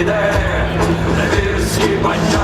іде, не вірські бандя.